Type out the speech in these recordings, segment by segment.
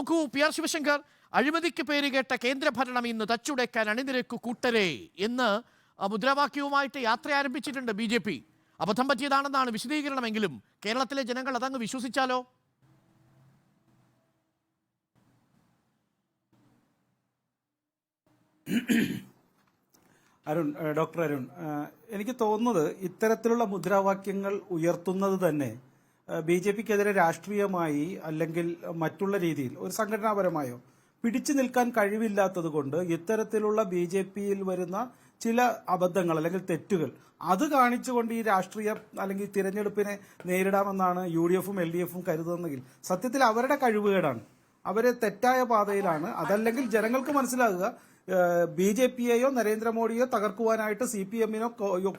നോക്കൂ P R Sivasankar അഴിമതിക്ക് പേര് കേട്ട കേന്ദ്രഭരണം ഇന്ന് തച്ചുടയ്ക്കാൻ അണിനിരക്കു കൂട്ടരെ എന്ന് മുദ്രാവാക്യവുമായിട്ട് യാത്ര ആരംഭിച്ചിട്ടുണ്ട് ബി ജെ പി. അബദ്ധം പറ്റിയതാണെന്നാണ് വിശദീകരണമെങ്കിലും കേരളത്തിലെ ജനങ്ങൾ അതങ്ങ് വിശ്വസിച്ചാലോ? അരുൺ ഡോക്ടർ അരുൺ എനിക്ക് തോന്നുന്നത് ഇത്തരത്തിലുള്ള മുദ്രാവാക്യങ്ങൾ ഉയർത്തുന്നത് തന്നെ ബി ജെ പിക്കെതിരെ രാഷ്ട്രീയമായി അല്ലെങ്കിൽ മറ്റുള്ള രീതിയിൽ ഒരു സംഘടനാപരമായോ പിടിച്ചു നിൽക്കാൻ കഴിവില്ലാത്തത് കൊണ്ട് ഇത്തരത്തിലുള്ള ബി ജെ പിയിൽ വരുന്ന ചില അബദ്ധങ്ങൾ അല്ലെങ്കിൽ തെറ്റുകൾ അത് കാണിച്ചുകൊണ്ട് ഈ രാഷ്ട്രീയ അല്ലെങ്കിൽ തിരഞ്ഞെടുപ്പിനെ നേരിടാമെന്നാണ് യു ഡി എഫും എൽ ഡി എഫും കരുതുന്നതെങ്കിൽ സത്യത്തിൽ അവരുടെ കഴിവുകേടാണ്. അവരെ തെറ്റായ പാതയിലാണ്. അതല്ലെങ്കിൽ ജനങ്ങൾക്ക് മനസ്സിലാകുക ബി ജെ പിയെയോ നരേന്ദ്രമോദിയോ തകർക്കുവാനായിട്ട് സി പി എമ്മിനോ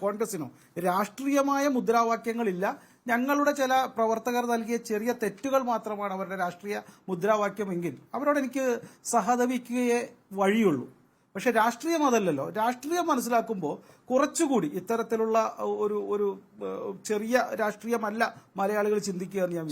കോൺഗ്രസിനോ രാഷ്ട്രീയമായ മുദ്രാവാക്യങ്ങളില്ല. ഞങ്ങളുടെ ചില പ്രവർത്തകർ നൽകിയ ചെറിയ തെറ്റുകൾ മാത്രമാണ് അവരുടെ രാഷ്ട്രീയ മുദ്രാവാക്യമെങ്കിൽ അവരോട് എനിക്ക് സഹതപിക്കുകയേ വഴിയുള്ളൂ. പക്ഷെ രാഷ്ട്രീയം അതല്ലല്ലോ. രാഷ്ട്രീയം മനസ്സിലാക്കുമ്പോൾ കുറച്ചുകൂടി ഇത്തരത്തിലുള്ള ഒരു ഒരു ചെറിയ രാഷ്ട്രീയമല്ല മലയാളികൾ ചിന്തിക്കുക എന്ന് ഞാൻ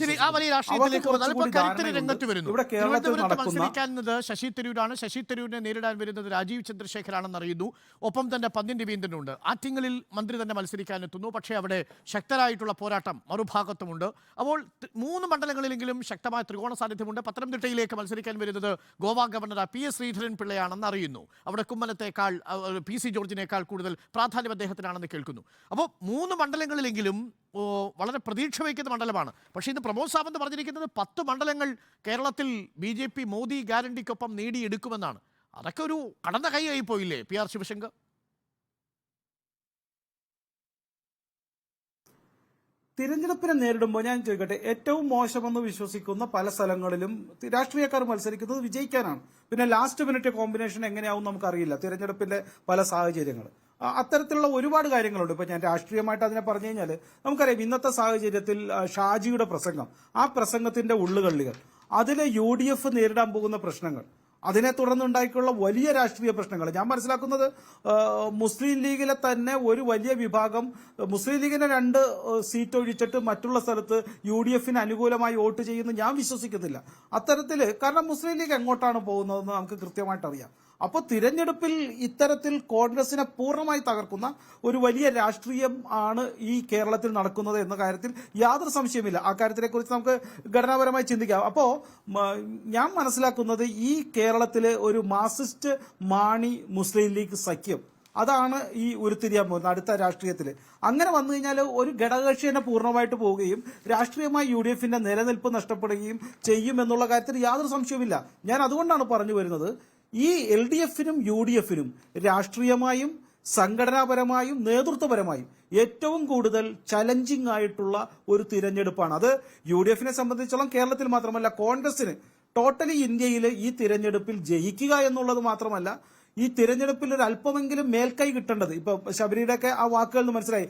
ഇവിടെ കേരളത്തിൽ മത്സരിക്കുന്നത് ശശി തരൂരാണ്. ശശി തരൂരിനെ നേരിടാൻ വരുന്നത് രാജീവ് ചന്ദ്രശേഖരാണെന്ന് അറിയുന്നു. ഒപ്പം തന്നെ പന്ന്യൻ രവീന്ദ്രനുണ്ട് ആറ്റിങ്ങലിൽ മന്ത്രി തന്നെ മത്സരിക്കാനെത്തുന്നു പക്ഷേ അവിടെ ശക്തരായിട്ടുള്ള പോരാട്ടം മറുഭാഗത്തുമുണ്ട്. അപ്പോൾ മൂന്ന് മണ്ഡലങ്ങളിലെങ്കിലും ശക്തമായ ത്രികോണ സാന്നിധ്യമുണ്ട്. പത്തനംതിട്ടയിലേക്ക് മത്സരിക്കാൻ വരുന്നത് Goa governor P S Sreedharan പിള്ളയാണെന്ന് അറിയുന്നു. അവിടെ കുമ്മനത്തേക്കാൾ പി സി ജോർജിനേക്കാൾ കൂടുതൽ പ്രാധാന്യം അദ്ദേഹത്തിനാണെന്ന് കേൾക്കുന്നു. അപ്പോൾ മൂന്ന് മണ്ഡലങ്ങളിലെങ്കിലും വളരെ പ്രതീക്ഷ വയ്ക്കുന്ന മണ്ഡലമാണ്. പക്ഷേ ഇത് പ്രമോദ് സാവന്ത് പറഞ്ഞിരിക്കുന്നത് പത്ത് മണ്ഡലങ്ങൾ കേരളത്തിൽ ബി ജെ പി മോദി ഗ്യാരണ്ടിക്കൊപ്പം നേടിയെടുക്കുമെന്നാണ്. അതൊക്കെ ഒരു കടന്ന കൈയായി പോയില്ലേ പി ആർ ശിവശങ്കർ? തിരഞ്ഞെടുപ്പിനെ നേരിടുമ്പോൾ ഞാൻ ചോദിക്കട്ടെ ഏറ്റവും മോശമെന്ന് വിശ്വസിക്കുന്ന പല സ്ഥലങ്ങളിലും രാഷ്ട്രീയക്കാർ മത്സരിക്കുന്നത് വിജയിക്കാനാണ്. പിന്നെ ലാസ്റ്റ് മിനിറ്റ് കോമ്പിനേഷൻ എങ്ങനെയാവും നമുക്കറിയില്ല. തിരഞ്ഞെടുപ്പിന്റെ പല സാഹചര്യങ്ങൾ. അത്തരത്തിലുള്ള ഒരുപാട് കാര്യങ്ങളുണ്ട്. ഇപ്പൊ ഞാൻ രാഷ്ട്രീയമായിട്ട് അതിനെ പറഞ്ഞു കഴിഞ്ഞാൽ നമുക്കറിയാം ഇന്നത്തെ സാഹചര്യത്തിൽ ഷാജിയുടെ പ്രസംഗം ആ പ്രസംഗത്തിന്റെ ഉള്ളുകള്ളികൾ അതിലെ യു ഡി എഫ് നേരിടാൻ പോകുന്ന പ്രശ്നങ്ങൾ അതിനെ തുടർന്നുണ്ടായിട്ടുള്ള വലിയ രാഷ്ട്രീയ പ്രശ്നങ്ങൾ. ഞാൻ മനസ്സിലാക്കുന്നത് മുസ്ലിം ലീഗിലെ തന്നെ ഒരു വലിയ വിഭാഗം മുസ്ലിം ലീഗിനെ രണ്ട് സീറ്റ് ഒഴിച്ചിട്ട് മറ്റുള്ള സ്ഥലത്ത് യു ഡി എഫിന് അനുകൂലമായി വോട്ട് ചെയ്യുന്നു ഞാൻ വിശ്വസിക്കുന്നില്ല. അത്തരത്തിൽ കാരണം മുസ്ലിം ലീഗ് എങ്ങോട്ടാണ് പോകുന്നതെന്ന് നമുക്ക് കൃത്യമായിട്ട് അറിയാം അപ്പോൾ തിരഞ്ഞെടുപ്പിൽ ഇത്തരത്തിൽ കോൺഗ്രസിനെ പൂർണമായി തകർക്കുന്ന ഒരു വലിയ രാഷ്ട്രീയം ആണ് ഈ കേരളത്തിൽ നടക്കുന്നത് എന്ന കാര്യത്തിൽ യാതൊരു സംശയമില്ല ആ കാര്യത്തിനെക്കുറിച്ച് നമുക്ക് ഘടനാപരമായി ചിന്തിക്കാം. അപ്പോൾ ഞാൻ മനസ്സിലാക്കുന്നത് ഈ കേരളത്തിലെ ഒരു മാർസിസ്റ്റ് മാണി മുസ്ലിം ലീഗ് സഖ്യം. അതാണ് ഈ ഉരുത്തിരിയാൻ പോകുന്നത് അടുത്ത രാഷ്ട്രീയത്തിൽ അങ്ങനെ വന്നു കഴിഞ്ഞാൽ ഒരു ഘടകകക്ഷി തന്നെ പൂർണമായിട്ട് പോവുകയും രാഷ്ട്രീയമായി യു ഡി എഫിന്റെ നിലനിൽപ്പ് നഷ്ടപ്പെടുകയും ചെയ്യുമെന്നുള്ള കാര്യത്തിൽ യാതൊരു സംശയവുമില്ല. ഞാൻ അതുകൊണ്ടാണ് പറഞ്ഞു വരുന്നത് ഈ എൽ ഡി എഫിനും യു ഡി എഫിനും രാഷ്ട്രീയമായും സംഘടനാപരമായും നേതൃത്വപരമായും ഏറ്റവും കൂടുതൽ ചലഞ്ചിങ് ആയിട്ടുള്ള ഒരു തിരഞ്ഞെടുപ്പാണ്. അത് യു ഡി എഫിനെ സംബന്ധിച്ചോളം കേരളത്തിൽ മാത്രമല്ല കോൺഗ്രസിന് ടോട്ടലി ഇന്ത്യയിൽ ഈ തിരഞ്ഞെടുപ്പിൽ ജയിക്കുക എന്നുള്ളത് മാത്രമല്ല ഈ തിരഞ്ഞെടുപ്പിൽ ഒരു അല്പമെങ്കിലും മേൽക്കൈ കിട്ടേണ്ടത്. ഇപ്പൊ ശബരിയുടെയൊക്കെ ആ വാക്കുകളിൽ നിന്ന് മനസ്സിലായി.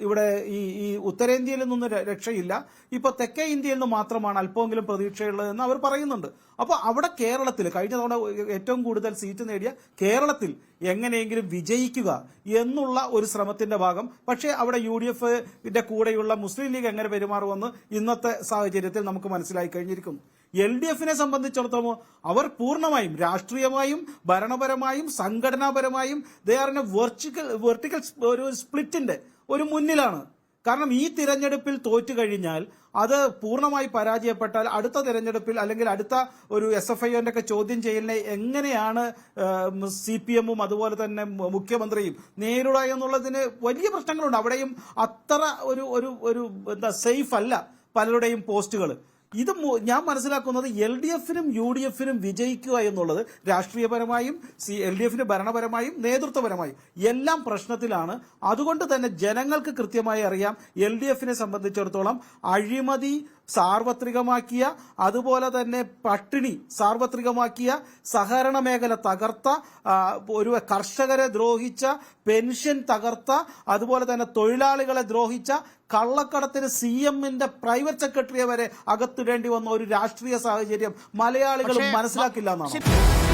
ഇവിടെ ഈ ഈ ഉത്തരേന്ത്യയിൽ നിന്നൊന്നും ര- രക്ഷയില്ല. ഇപ്പൊ തെക്കേ ഇന്ത്യയിൽ നിന്ന് മാത്രമാണ് അല്പമെങ്കിലും പ്രതീക്ഷയുള്ളതെന്ന് അവർ പറയുന്നുണ്ട്. അപ്പോൾ അവിടെ കേരളത്തിൽ കഴിഞ്ഞ തവണ ഏറ്റവും കൂടുതൽ സീറ്റ് നേടിയ കേരളത്തിൽ എങ്ങനെയെങ്കിലും വിജയിക്കുക എന്നുള്ള ഒരു ശ്രമത്തിന്റെ ഭാഗം. പക്ഷേ അവിടെ യു ഡി എഫിന്റെ കൂടെയുള്ള മുസ്ലിം ലീഗ് എങ്ങനെ പെരുമാറുമെന്ന് ഇന്നത്തെ സാഹചര്യത്തിൽ നമുക്ക് മനസ്സിലായി കഴിഞ്ഞിരിക്കുന്നു. എൽ ഡി എഫിനെ സംബന്ധിച്ചിടത്തോളം അവർ പൂർണമായും രാഷ്ട്രീയമായും ഭരണപരമായും സംഘടനാപരമായും they are A vertical vertical ഒരു സ്പ്ലിറ്റിന്റെ ഒരു മുന്നിലാണ്. കാരണം ഈ തിരഞ്ഞെടുപ്പിൽ തോറ്റു കഴിഞ്ഞാൽ അത് പൂർണമായി പരാജയപ്പെട്ടാൽ അടുത്ത തിരഞ്ഞെടുപ്പിൽ അല്ലെങ്കിൽ അടുത്ത ഒരു എസ് എഫ് ഐന്റെ ഒക്കെ ചോദ്യം ചെയ്യലിനെ എങ്ങനെയാണ് സി പി എമ്മും അതുപോലെ തന്നെ മുഖ്യമന്ത്രിയും നേരിടുക എന്നുള്ളതിന് വലിയ പ്രശ്നങ്ങളുണ്ട്. അവിടെയും അത്ര ഒരു ഒരു എന്താ സേഫ് അല്ല പലരുടെയും പോസ്റ്റുകൾ ഇത് ഞാൻ മനസ്സിലാക്കുന്നത് എൽ ഡി എഫിനും യു ഡി എഫിനും വിജയിക്കുക എന്നുള്ളത് രാഷ്ട്രീയപരമായും സി എൽ ഡി എഫിന് ഭരണപരമായും നേതൃത്വപരമായും എല്ലാം പ്രശ്നത്തിലാണ്. അതുകൊണ്ട് തന്നെ ജനങ്ങൾക്ക് കൃത്യമായി അറിയാം എൽ ഡി എഫിനെ സംബന്ധിച്ചിടത്തോളം അഴിമതി സാർവത്രികമാക്കിയ അതുപോലെ തന്നെ പട്ടിണി സാർവത്രികമാക്കിയ സഹകരണ മേഖല തകർത്ത ഒരു കർഷകരെ ദ്രോഹിച്ച പെൻഷൻ തകർത്ത അതുപോലെ തന്നെ തൊഴിലാളികളെ ദ്രോഹിച്ച കള്ളക്കടത്തിന് സി എമ്മിന്റെ പ്രൈവറ്റ് സെക്രട്ടറിയെ വരെ അകത്തിടേണ്ടി വന്ന ഒരു രാഷ്ട്രീയ സാഹചര്യം മലയാളികൾ മനസ്സിലാക്കില്ല എന്നാണ്?